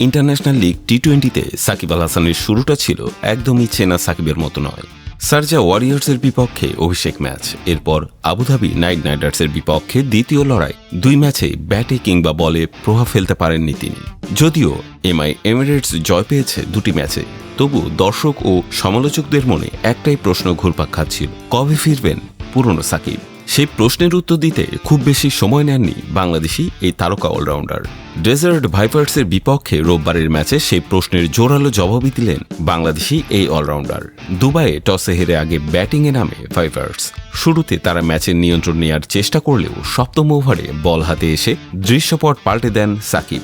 International league T টোয়েন্টিতে সাকিব আল হাসানের শুরুটা ছিল একদমই চেনা সাকিবের মতো নয়। সার্জা ওয়ারিয়ার্সের বিপক্ষে অভিষেক ম্যাচ, এরপর আবুধাবি নাইট রাইডার্সের বিপক্ষে দ্বিতীয় লড়াই, দুই ম্যাচে ব্যাটে কিংবা বলে প্রভাব ফেলতে পারেননি তিনি। যদিও এমআই এমিরেটস জয় পেয়েছে দুটি ম্যাচে, তবু দর্শক ও সমালোচকদের মনে একটাই প্রশ্ন ঘুরপাক খাচ্ছিল, কবে ফিরবেন পুরনো সাকিব? সেই প্রশ্নের উত্তর দিতে খুব বেশি সময় নেননি বাংলাদেশি এই তারকা অলরাউন্ডার। ডেজার্ট ভাইপার্সের বিপক্ষে রোববারের ম্যাচে সেই প্রশ্নের জোরালো জবাবই দিলেন বাংলাদেশি এই অলরাউন্ডার। দুবাইয়ে টসে হেরে আগে ব্যাটিংয়ে নামে ভাইপার্স। শুরুতে তারা ম্যাচের নিয়ন্ত্রণ নেওয়ার চেষ্টা করলেও সপ্তম ওভারে বল হাতে এসে দৃশ্যপট পাল্টে দেন সাকিব।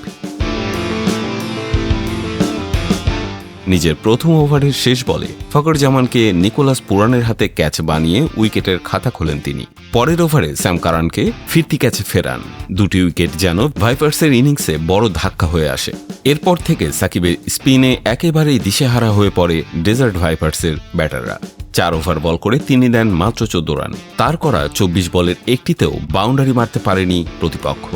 নিজের প্রথম ওভারের শেষ বলে। ফকর জামানকে নিকোলাস পুরানের হাতে ক্যাচ বানিয়ে উইকেটের খাতা খোলেন তিনি। পরের ওভারে স্যাম কারানকে ফিরতি ক্যাচে ফেরান। দুটি উইকেট যেন ভাইপার্সের ইনিংসে বড় ধাক্কা হয়ে আসে। এরপর থেকে সাকিবের স্পিনে একেবারেই দিশেহারা হয়ে পড়ে ডেজার্ট ভাইপার্সের ব্যাটাররা। চার ওভার বল করে তিনি দেন মাত্র চোদ্দ রান। তার করা চব্বিশ বলের একটিতেও বাউন্ডারি মারতে পারেনি প্রতিপক্ষ।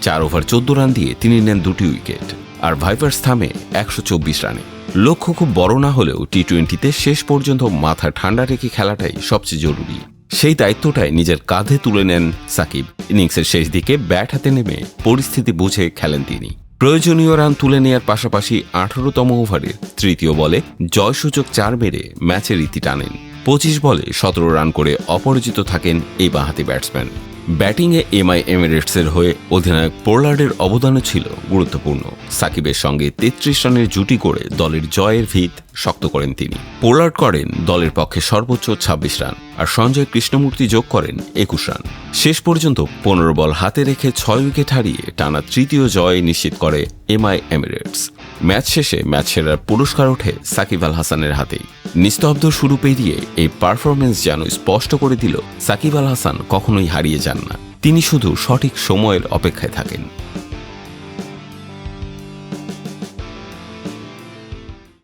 চার ওভার চোদ্দ রান দিয়ে তিনি নেন দুটি উইকেট। আর ভাইপার্স থামে একশো চব্বিশ রানে। লক্ষ্য খুব বড় না হলেও টি টোয়েন্টিতে শেষ পর্যন্ত মাথা ঠান্ডা রেখে খেলাটাই সবচেয়ে জরুরি। সেই দায়িত্বটাই নিজের কাঁধে তুলে নেন সাকিব। ইনিংসের শেষ দিকে ব্যাট হাতে নেমে পরিস্থিতি বুঝে খেলেন তিনি। প্রয়োজনীয় রান তুলে নেওয়ার পাশাপাশি আঠারোতম ওভারের তৃতীয় বলে জয়সূচক চার মেরে ম্যাচের ইতি টানেন। পঁচিশ বলে সতেরো রান করে অপরাজিত থাকেন এই বাঁহাতি ব্যাটসম্যান। ব্যাটিংয়ে এমআই এমিরেটসের হয়ে অধিনায়ক পোলার্ডের অবদানও ছিল গুরুত্বপূর্ণ। সাকিবের সঙ্গে তেত্রিশ রানের জুটি করে দলের জয়ের ভিত শক্ত করেন তিনি। পোলার্ড করেন দলের পক্ষে সর্বোচ্চ ২৬ রান আর সঞ্জয় কৃষ্ণমূর্তি যোগ করেন একুশ রান। শেষ পর্যন্ত পনেরো বল হাতে রেখে ছয় উইকেট হারিয়ে টানা তৃতীয় জয় নিশ্চিত করে এমআই এমিরেটস। ম্যাচ শেষে ম্যাচ সেরার পুরস্কার ওঠে সাকিব আল হাসানের হাতেই। নিস্তব্ধ শুরু পেরিয়ে এই পারফরমেন্স যেন স্পষ্ট করে দিল, সাকিব আল হাসান কখনোই হারিয়ে যান না। তিনি শুধু সঠিক সময়ের অপেক্ষায় থাকেন।